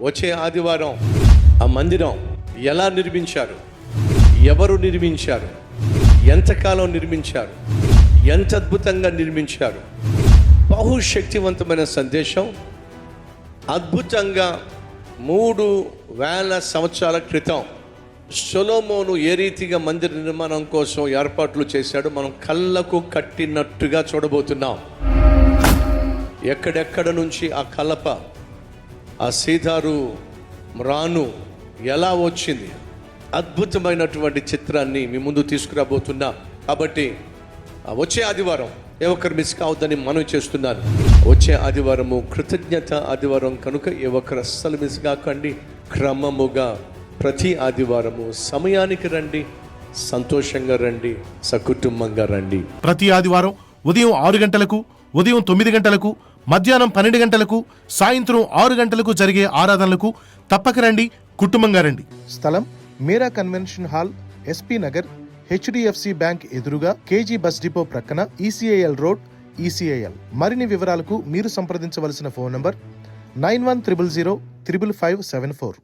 వచ్చే ఆదివారం ఆ మందిరం ఎలా నిర్మించారు? ఎవరు నిర్మించారు? ఎంతకాలం నిర్మించారు? ఎంత అద్భుతంగా నిర్మించారు? బహుశక్తివంతమైన సందేశం. అద్భుతంగా మూడు వేల సంవత్సరాల క్రితం సొలోమోను ఏ రీతిగా మందిర నిర్మాణం కోసం ఏర్పాట్లు చేశాడో మనం కళ్ళకు కట్టినట్టుగా చూడబోతున్నాం. ఎక్కడెక్కడ నుంచి ఆ కలప ఆ సీతారు రాను ఎలా వచ్చింది? అద్భుతమైనటువంటి చిత్రాన్ని మీ ముందు తీసుకురాబోతున్నా. కాబట్టి వచ్చే ఆదివారం ఏ ఒక్కరు మిస్ కావద్దని మనం చేస్తున్నాను వచ్చే ఆదివారము కృతజ్ఞత ఆదివారం కనుక ఏ ఒక్కరు అస్సలు మిస్ కాకండి. క్రమముగా ప్రతి ఆదివారము సమయానికి రండి సంతోషంగా రండి సకుటుంబంగా రండి. ప్రతి ఆదివారం ఉదయం ఆరు గంటలకు ఉదయం తొమ్మిది గంటలకు మధ్యాహ్నం పన్నెండు గంటలకు సాయంత్రం ఆరు గంటలకు జరిగే ఆరాధనలకు తప్పక రండి కుటుంబంగా రండి. స్థలం Meera convention hall SP Nagar HDFC bank ఎదురుగా కేజీ బస్ డిపో ప్రక్కన ఈసీఐఎల్ రోడ్ ఈసీఐఎల్. మరిన్ని వివరాలకు మీరు సంప్రదించవలసిన phone number nine one triple zero triple five seven four.